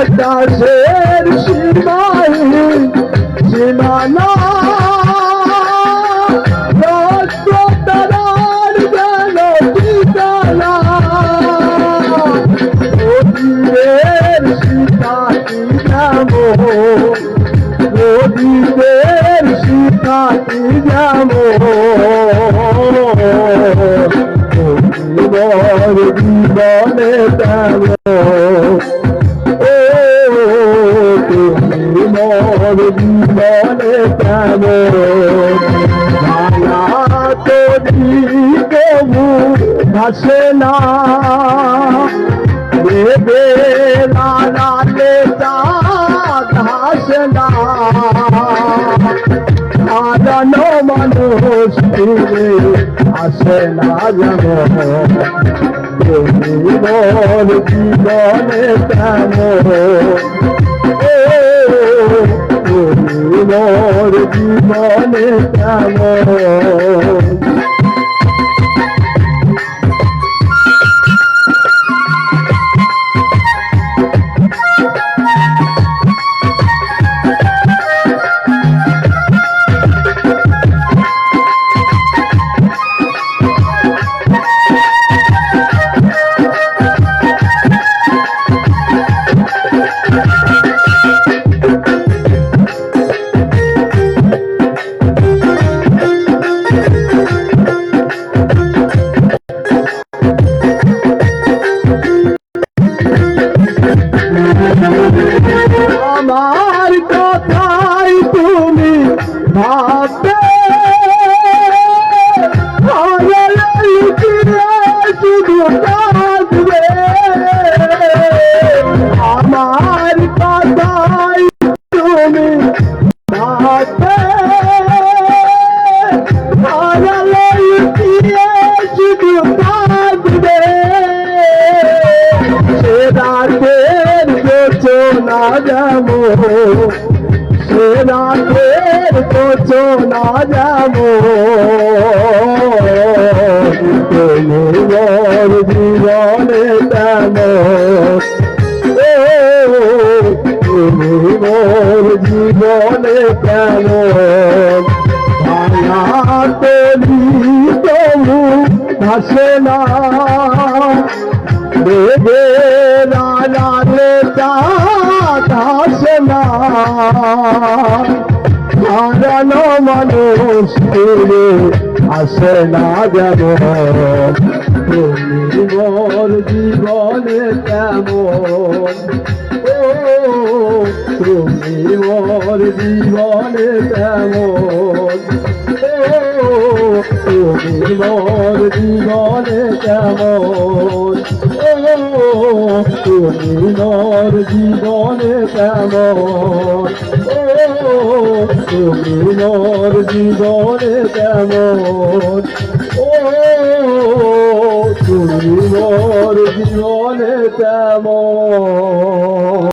আকাশের সীমাই সীমানা ঠিকানা নদীর সীতাটি যাব জীবনে যাব কেন মায়া তোরি ভাসে না। দেবে লালাতে হাসে না। সাজানো মানুষ আসে না যেন। জীবন জীবনে জীবনে কেন রাতের রাতের না যাব তেমন ভাঙা তলি তবু ভাসে না। বেগে লালালে দাসে না। হারানো মানুষ ফিরে আসে না মোর জীবনে কেমন? মোর জীবনে কেমন? তুমি মোর জীবনে কেমন? তুমি মোর জীবনে কেমন? তুমি মোর জীবনে কেমন? ও তুমি মোর জীবনে কেমন?